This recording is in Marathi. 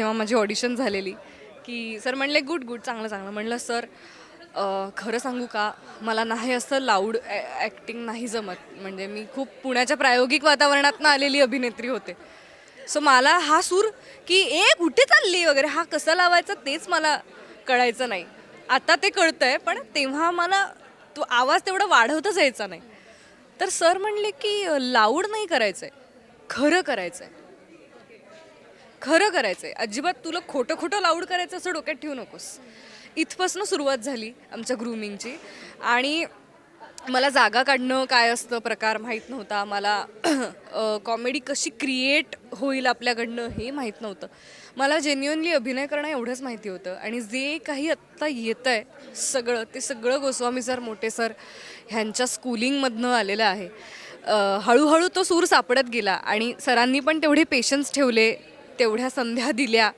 तेव्हा माझी ऑडिशन झालेली की सर म्हणले गुड गुड चांगलं चांगलं. म्हणलं सर खरं सांगू का? मला नाही असं लाऊड ॲक्टिंग नाही जमत. म्हणजे मी खूप पुण्याच्या प्रायोगिक वातावरणातनं आलेली अभिनेत्री होते. सो मला हा सूर की ए कुठे चालली वगैरे? हा कसा लावायचा तेच मला कळायचं नाही. आता ते कळतं आहे पण तेव्हा मला तो आवाज तेवढा वाढवताच यायचा नाही. तर सर म्हणले की लाऊड नाही करायचं आहे खरं करायचं आहे खरं करायचं आहे अजिबात तुला खोटं खोटं लाऊड करायचं असं डोक्यात ठेवू नकोस. इथपासून सुरुवात झाली आमच्या ग्रूमिंगची आणि मला जागा काढणं काय असतं प्रकार माहीत नव्हता. मला कॉमेडी कशी क्रिएट होईल आपल्याकडनं हे माहीत नव्हतं. मला जेन्युअनली अभिनय करणं एवढंच माहिती होतं. आणि जे काही आत्ता येतं आहे सगळं ते सगळं गोस्वामी सर मोठे सर ह्यांच्या स्कूलिंगमधनं आलेलं आहे. हळूहळू तो सूर सापडत गेला आणि सरांनी पण तेवढे पेशन्स ठेवले. तेवढ्या संध्या दिल्या.